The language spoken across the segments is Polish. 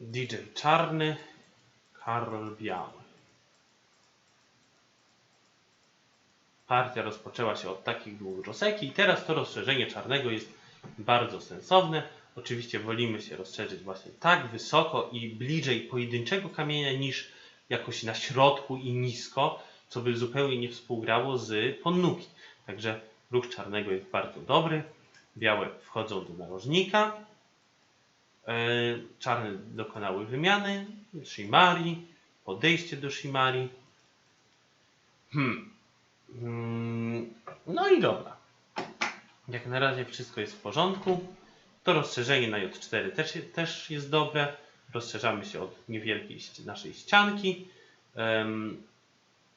DJ czarny, Karol biały. Partia rozpoczęła się od takich dwóch roseki i teraz to rozszerzenie czarnego jest bardzo sensowne. Oczywiście wolimy się rozszerzyć właśnie tak wysoko i bliżej pojedynczego kamienia niż jakoś na środku i nisko, co by zupełnie nie współgrało z ponnuki. Także ruch czarnego jest bardzo dobry. Białe wchodzą do narożnika. E, Czarne dokonały wymiany. Shimari. Podejście do Shimari. Hmm. Mm, No i dobra. Jak na razie wszystko jest w porządku. To rozszerzenie na J4 też, też jest dobre. Rozszerzamy się od niewielkiej naszej ścianki.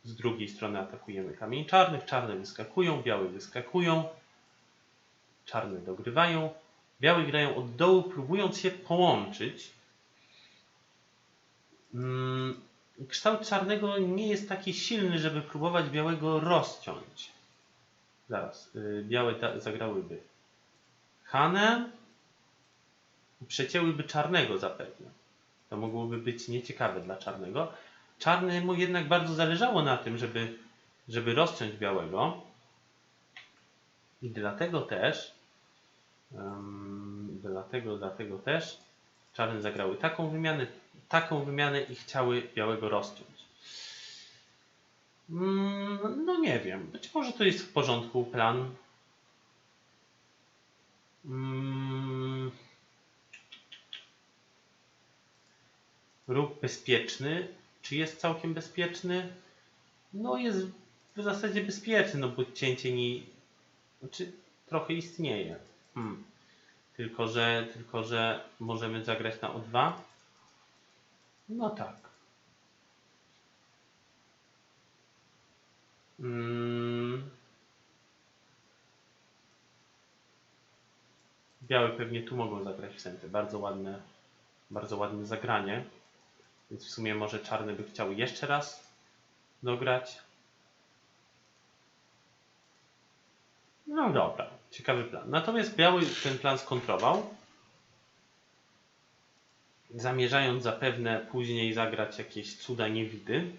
Z drugiej strony atakujemy kamień czarnych. Czarne wyskakują, białe wyskakują. Czarne dogrywają. Białe grają od dołu, próbując się połączyć. Mm, Kształt czarnego nie jest taki silny, żeby próbować białego rozciąć. Zaraz. y, Białe zagrałyby Hanę przecięłyby czarnego zapewne. To mogłoby być nieciekawe dla czarnego. Czarnemu jednak bardzo zależało na tym, żeby, żeby rozciąć białego. I dlatego też, dlatego, dlatego też czarne zagrały taką wymianę, taką wymianę i chciały białego rozciąć. Mm, No nie wiem, być może to jest w porządku plan. Mm. Ruch bezpieczny. Czy jest całkiem bezpieczny? No jest w zasadzie bezpieczny, no bo cięcie nie... Znaczy trochę istnieje. Hmm. Tylko, że, tylko, że możemy zagrać na O2. No tak. Mm. Białe pewnie tu mogą zagrać w. Bardzo ładne, bardzo ładne zagranie. Więc w sumie może czarny by chciał jeszcze raz dograć. No dobra, ciekawy plan. Natomiast biały ten plan skontrował. Zamierzając zapewne później zagrać jakieś cuda niewidy.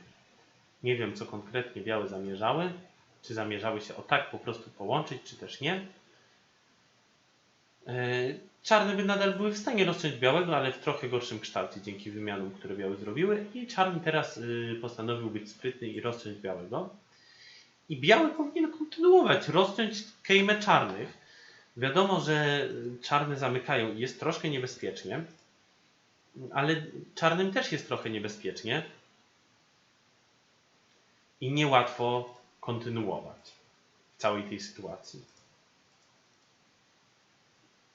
Nie wiem, co konkretnie białe zamierzały. Czy zamierzały się o tak po prostu połączyć, czy też nie. E, Czarne by nadal były w stanie rozciąć białego, ale w trochę gorszym kształcie dzięki wymianom, które białe zrobiły. I czarny teraz y, postanowił być sprytny i rozciąć białego. I biały powinien kontynuować, rozciąć kejmę czarnych. Wiadomo, że czarne zamykają i jest troszkę niebezpiecznie, ale czarnym też jest trochę niebezpiecznie i niełatwo kontynuować w całej tej sytuacji.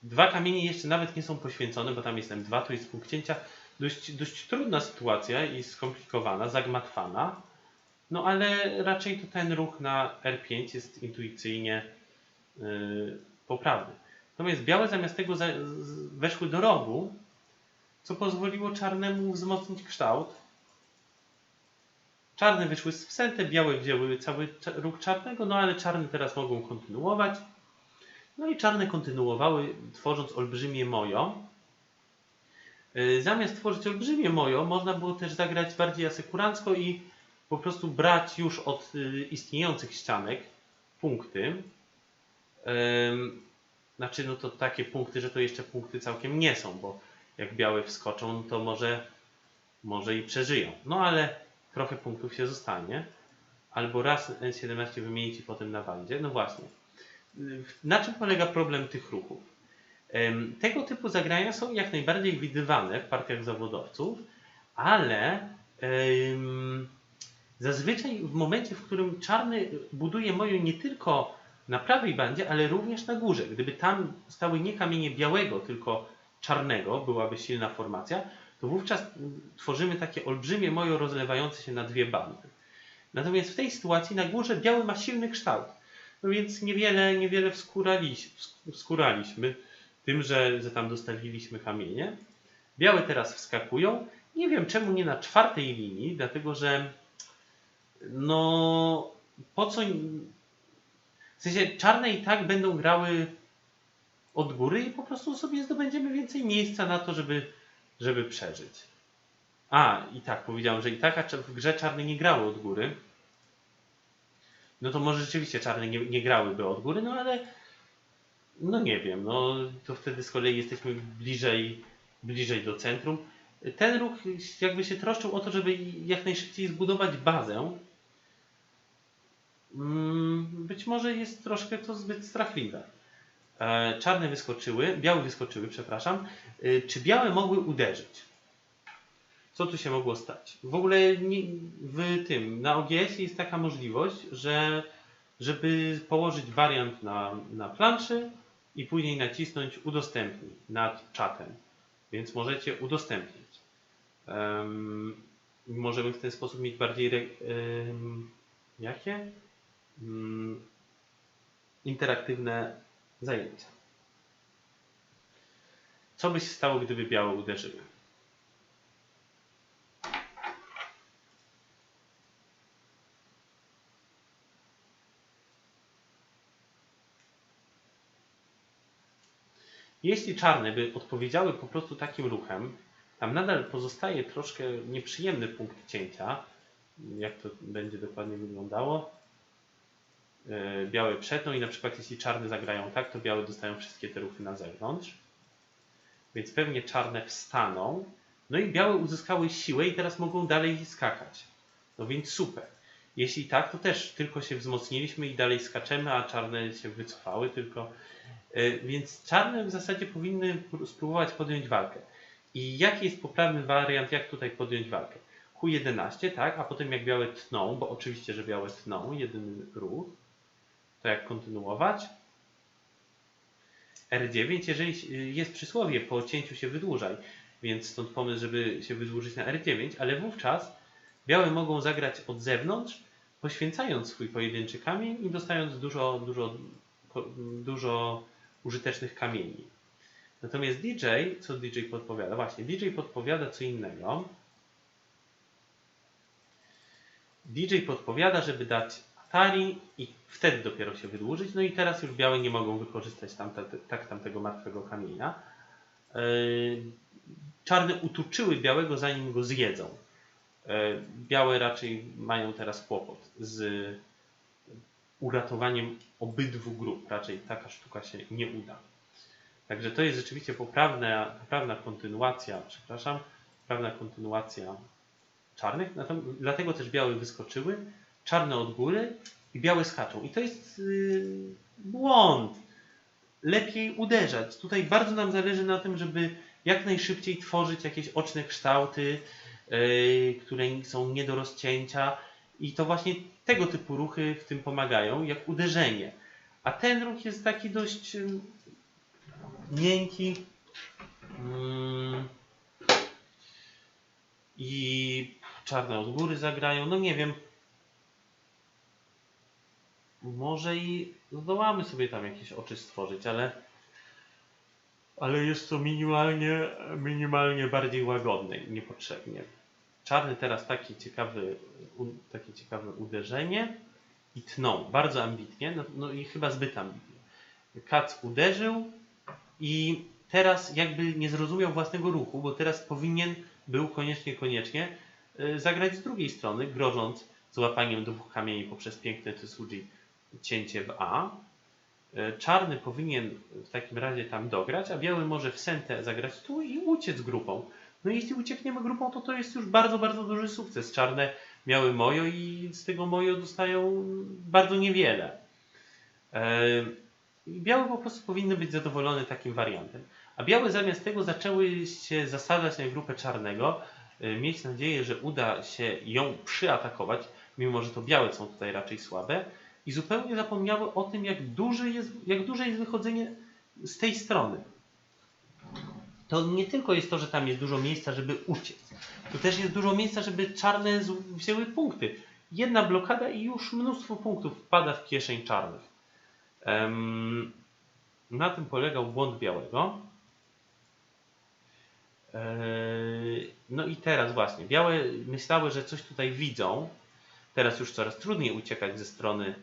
Dwa kamienie jeszcze nawet nie są poświęcone, bo tam jest M2, tu jest punkt cięcia. Dość, dość trudna sytuacja i skomplikowana, zagmatwana. No ale raczej to ten ruch na R5 jest intuicyjnie yy, poprawny. Natomiast białe zamiast tego weszły do rogu, co pozwoliło czarnemu wzmocnić kształt. Czarne wyszły z wsęte, białe wzięły cały ruch czarnego, no ale czarne teraz mogą kontynuować. No i czarne kontynuowały, tworząc olbrzymie mojo. Yy, Zamiast tworzyć olbrzymie mojo, można było też zagrać bardziej asekurancko i po prostu brać już od y, istniejących ścianek punkty. Znaczy, no to takie punkty, że to jeszcze punkty całkiem nie są, bo jak białe wskoczą, to może, może i przeżyją. No ale trochę punktów się zostanie. Albo raz N17 wymienić i potem na bandzie. No właśnie. Na czym polega problem tych ruchów? Tego typu zagrania są jak najbardziej widywane w partiach zawodowców, ale zazwyczaj w momencie, w którym czarny buduje moją nie tylko na prawej bandzie, ale również na górze. Gdyby tam stały nie kamienie białego, tylko czarnego, byłaby silna formacja, to wówczas tworzymy takie olbrzymie mojo rozlewające się na dwie bandy. Natomiast w tej sytuacji na górze biały ma silny kształt. No więc niewiele, niewiele wskuraliś, wsk- wskuraliśmy tym, że, że tam dostawiliśmy kamienie. Białe teraz wskakują. Nie wiem czemu nie na czwartej linii, dlatego że no po co. W sensie czarne i tak będą grały od góry i po prostu sobie zdobędziemy więcej miejsca na to, żeby żeby przeżyć. A, i tak, powiedziałem, że i tak, w grze czarne nie grały od góry. No to może rzeczywiście czarne nie, nie grałyby od góry, no ale no nie wiem, no to wtedy z kolei jesteśmy bliżej, bliżej do centrum. Ten ruch jakby się troszczył o to, żeby jak najszybciej zbudować bazę. Mm, Być może jest troszkę to zbyt strachliwe. E, Czarne wyskoczyły, białe wyskoczyły, przepraszam. E, Czy białe mogły uderzyć? Co tu się mogło stać? W ogóle w tym, na OGS jest taka możliwość, że żeby położyć wariant na, na planszy i później nacisnąć udostępnij nad czatem. Więc możecie udostępnić. Em, możemy w ten sposób mieć bardziej em, jakie? Mm, interaktywne zajęcia. Co by się stało, gdyby białe uderzyły? Jeśli czarne by odpowiedziały po prostu takim ruchem, tam nadal pozostaje troszkę nieprzyjemny punkt cięcia. Jak to będzie dokładnie wyglądało? E, Białe przetną i na przykład jeśli czarne zagrają tak, to białe dostają wszystkie te ruchy na zewnątrz. Więc pewnie czarne wstaną. No i białe uzyskały siłę i teraz mogą dalej skakać. No więc super. Jeśli tak, to też tylko się wzmocniliśmy i dalej skaczemy, a czarne się wycofały tylko. E, Więc czarne w zasadzie powinny pró- spróbować podjąć walkę. I jaki jest poprawny wariant, jak tutaj podjąć walkę? Q11, tak, a potem jak białe tną, bo oczywiście, że białe tną, jedyny ruch, to jak kontynuować? R9, jeżeli jest przysłowie, po cięciu się wydłużaj, więc stąd pomysł, żeby się wydłużyć na R9, ale wówczas białe mogą zagrać od zewnątrz, poświęcając swój pojedynczy kamień i dostając dużo, dużo, dużo użytecznych kamieni. Natomiast DJ, co DJ podpowiada? Właśnie, DJ podpowiada co innego. DJ podpowiada, żeby dać Atari i wtedy dopiero się wydłużyć. No i teraz już białe nie mogą wykorzystać tamte, tak tamtego martwego kamienia. Yy, Czarne utuczyły białego zanim go zjedzą. Yy, Białe raczej mają teraz kłopot z uratowaniem obydwu grup. Raczej taka sztuka się nie uda. Także to jest rzeczywiście poprawna, poprawna kontynuacja, przepraszam, poprawna kontynuacja czarnych. Dlatego też białe wyskoczyły, czarne od góry i białe skaczą. I to jest yy, błąd. Lepiej uderzać. Tutaj bardzo nam zależy na tym, żeby jak najszybciej tworzyć jakieś oczne kształty, yy, które są nie do rozcięcia. I to właśnie tego typu ruchy w tym pomagają, jak uderzenie. A ten ruch jest taki dość ym, miękki. Mm. I czarne od góry zagrają. No nie wiem. Może i zdołamy sobie tam jakieś oczy stworzyć, ale ale jest to minimalnie, minimalnie bardziej łagodne i niepotrzebnie. Czarny teraz taki ciekawy, takie ciekawe uderzenie i tną. Bardzo ambitnie, no, no i chyba zbyt ambitnie. Kac uderzył i teraz jakby nie zrozumiał własnego ruchu, bo teraz powinien był koniecznie, koniecznie y, zagrać z drugiej strony, grożąc złapaniem dwóch kamieni poprzez piękne Tsuji cięcie w A. Y, Czarny powinien w takim razie tam dograć, a biały może w sentę zagrać tu i uciec grupą. No i jeśli uciekniemy grupą, to to jest już bardzo, bardzo duży sukces. Czarne miały mojo i z tego mojo dostają bardzo niewiele. E, Białe po prostu powinny być zadowolone takim wariantem. A białe zamiast tego zaczęły się zasadzać na grupę czarnego, y, mieć nadzieję, że uda się ją przyatakować, mimo że to białe są tutaj raczej słabe, i zupełnie zapomniały o tym, jak, duży jest, jak duże jest wychodzenie z tej strony. To nie tylko jest to, że tam jest dużo miejsca, żeby uciec. To też jest dużo miejsca, żeby czarne wzięły punkty. Jedna blokada i już mnóstwo punktów wpada w kieszeń czarnych. Em, na tym polegał błąd białego. Eee, No i teraz właśnie, białe myślały, że coś tutaj widzą. Teraz już coraz trudniej uciekać ze strony e,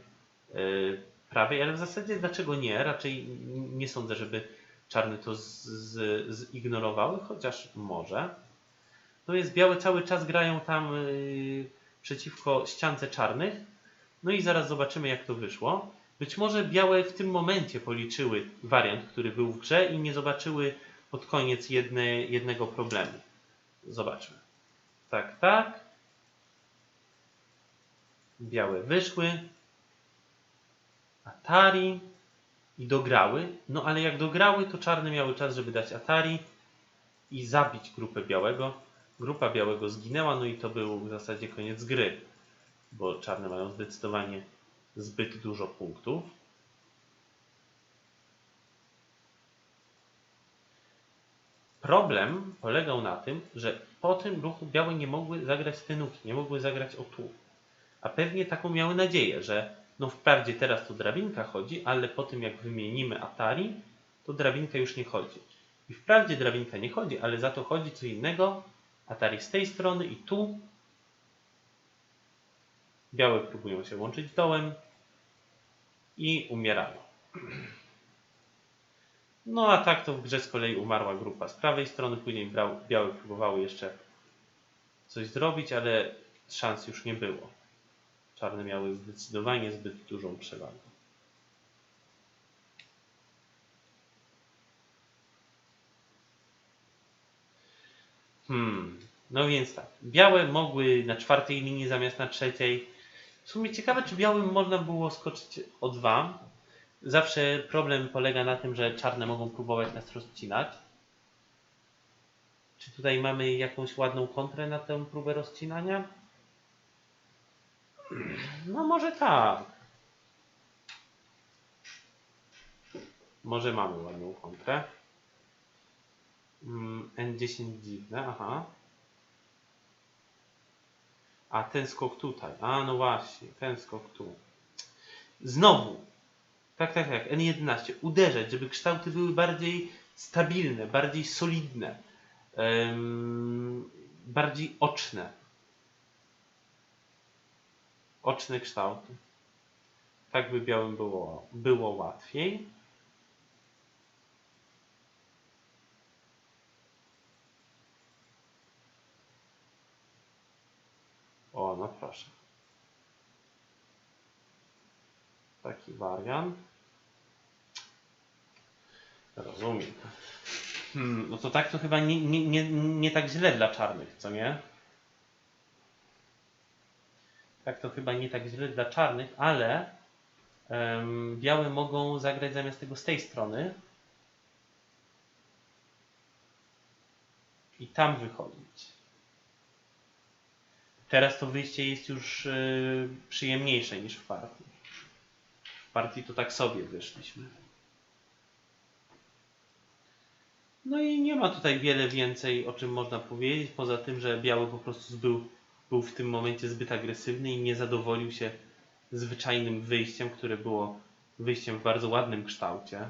prawej, ale w zasadzie dlaczego nie? Raczej nie sądzę, żeby czarne to z, z, zignorowały, chociaż może. No jest białe cały czas grają tam yy, przeciwko ściance czarnych. No i zaraz zobaczymy jak to wyszło. Być może białe w tym momencie policzyły wariant, który był w grze i nie zobaczyły pod koniec jedne, jednego problemu. Zobaczmy. Tak, tak. Białe wyszły. Atari. I dograły. No ale jak dograły, to czarne miały czas, żeby dać Atari i zabić grupę białego. Grupa białego zginęła, no i to był w zasadzie koniec gry. Bo czarne mają zdecydowanie zbyt dużo punktów. Problem polegał na tym, że po tym ruchu białe nie mogły zagrać tenuki, nie mogły zagrać o tu. A pewnie taką miały nadzieję, że no wprawdzie teraz to drabinka chodzi, ale po tym jak wymienimy Atari, to drabinka już nie chodzi. I wprawdzie drabinka nie chodzi, ale za to chodzi co innego. Atari z tej strony i tu. Białe próbują się łączyć dołem i umierają. No a tak to w grze z kolei umarła grupa z prawej strony, później białe próbowały jeszcze coś zrobić, ale szans już nie było. Czarne miały zdecydowanie zbyt dużą przewagę. Hmm, no więc tak. Białe mogły na czwartej linii zamiast na trzeciej. W sumie ciekawe, czy białym można było skoczyć o dwa. Zawsze problem polega na tym, że czarne mogą próbować nas rozcinać. Czy tutaj mamy jakąś ładną kontrę na tę próbę rozcinania? No może tak. Może mamy ładną kontrę. Mm, N10 dziwne, aha. A ten skok tutaj. A no właśnie, ten skok tu. Znowu. Tak, tak, tak. N11. Uderzać, żeby kształty były bardziej stabilne, bardziej solidne, bardziej oczne. Oczne kształty. Tak by białym było, było łatwiej. O, no proszę. Taki wariant. Rozumiem. Hmm, no to tak to chyba nie, nie, nie, nie tak źle dla czarnych, co nie? Tak to chyba nie tak źle dla czarnych, ale em, białe mogą zagrać zamiast tego z tej strony i tam wychodzić. Teraz to wyjście jest już y, przyjemniejsze niż w partii. W partii to tak sobie wyszliśmy. No i nie ma tutaj wiele więcej o czym można powiedzieć, poza tym, że biały po prostu był, był w tym momencie zbyt agresywny i nie zadowolił się zwyczajnym wyjściem, które było wyjściem w bardzo ładnym kształcie.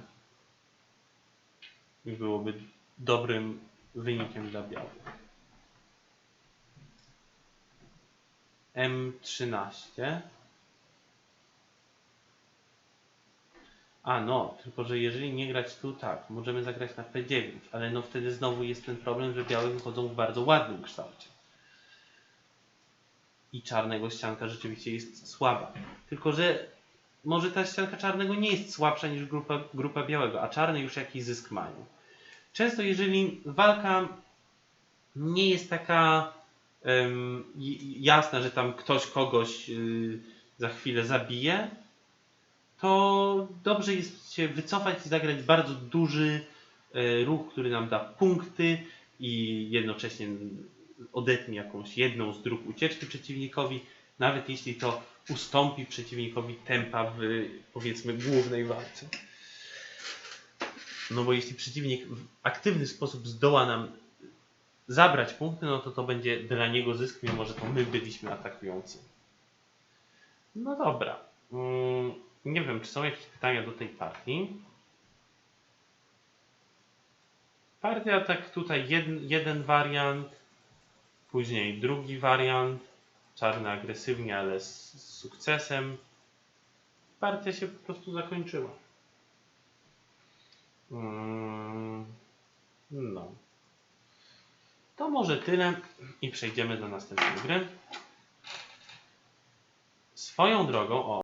I byłoby dobrym wynikiem dla białych. M13. A no, tylko że jeżeli nie grać tu, tak, możemy zagrać na P9, ale no wtedy znowu jest ten problem, że białe wychodzą w bardzo ładnym kształcie. I czarnego ścianka rzeczywiście jest słaba. Tylko, że może ta ścianka czarnego nie jest słabsza niż grupa, grupa białego, a czarne już jakiś zysk mają. Często jeżeli walka nie jest taka j- jasna, że tam ktoś kogoś y, za chwilę zabije, to dobrze jest się wycofać i zagrać bardzo duży e, ruch, który nam da punkty i jednocześnie odetnie jakąś jedną z dróg ucieczki przeciwnikowi, nawet jeśli to ustąpi przeciwnikowi tempa w powiedzmy głównej walce. No bo jeśli przeciwnik w aktywny sposób zdoła nam zabrać punkty, no to to będzie dla niego zysk, mimo że to my byliśmy atakujący. No dobra. Mm, Nie wiem, czy są jakieś pytania do tej partii. Partia tak tutaj jeden, jeden wariant, Później drugi wariant, czarny agresywnie, ale z, z sukcesem. Partia się po prostu zakończyła. Mm, no. To może tyle i przejdziemy do następnej gry. Swoją drogą, o.